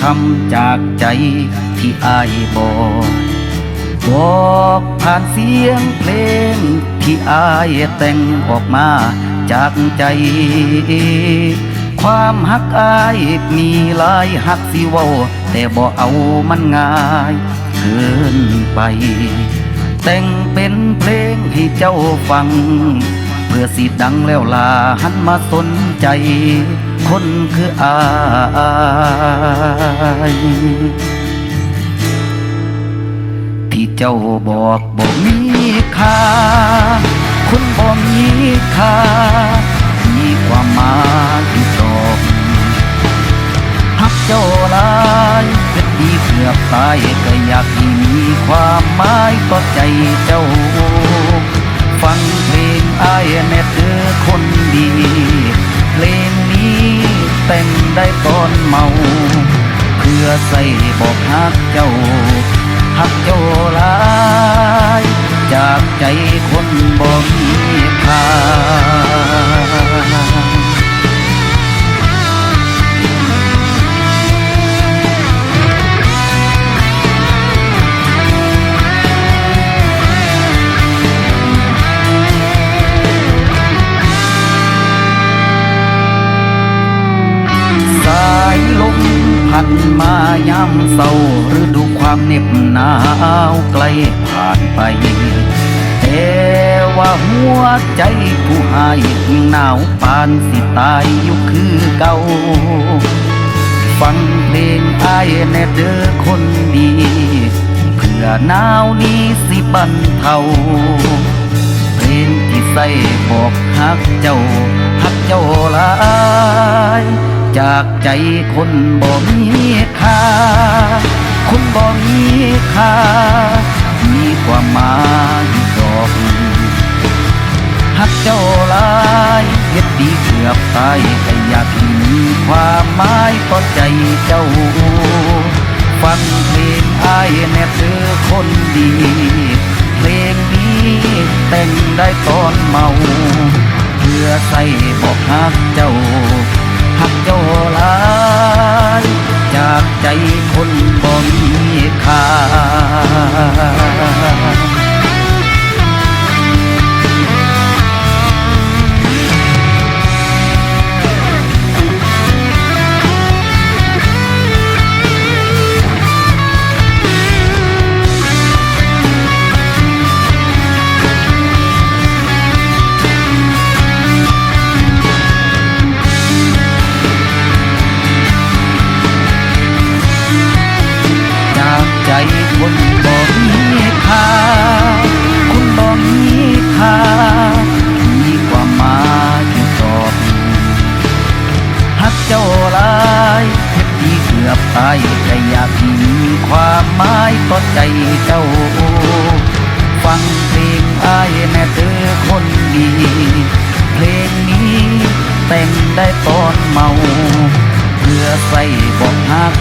คำจากใจที่ไอบอกบอกผ่านเสียงเพลงที่อายแต่งออกมาจากใจ ความหักอายมีหลายหักสิเว้าแต่บ่เอามันง่ายเกินไป แต่งเป็นเพลงให้เจ้าฟัง เพื่อสิดังแล้วลาหันมาสนใจ คนคืออายที่เจ้าบอกบอกมีค่าคุณบอกมีค่ามีความหมายที่ตอบหักเจ้าลายเป็นดีเกือบตายก็อยากให้มีความหมายต่อใจเจ้า ฟังเพลง เมาเพื่อใส่บอกฮักเจ้าหักเจ้าหลาย จากใจคนบ่มีค่า พัดมายามเศร้าฤดูความเหน็บหนาวไกลผ่านไปแต่ว่าหัวใจผู้หายยังหนาวปานสิตายอยู่คือเก่า ฟังเพลงอายแน่เด้อคนดี เพื่อหนาวนี้สิบันเทาเพลงที่ใส่บอกฮักเจ้าฮักเจ้าลา จากใจคนบ่มีค่า คนบ่มีค่า มีความหมายดอกหักเจ้าลายเฮ็ดดีเกือบตายแต่อยากมีความหมายต่อใจเจ้า ฟังเพลงอายแน่เธอคนดี เพลงนี้แต่งได้ตอนเมา เพื่อใส่บอกหักเจ้า ใจคนบ่มีค่า แต่อยากมีความหมายต่อใจเจ้า ฟังเพลงอายแม่เธอคนดี เพลงนี้แต่งได้ตอนเมา เพื่อใส่บอกหาก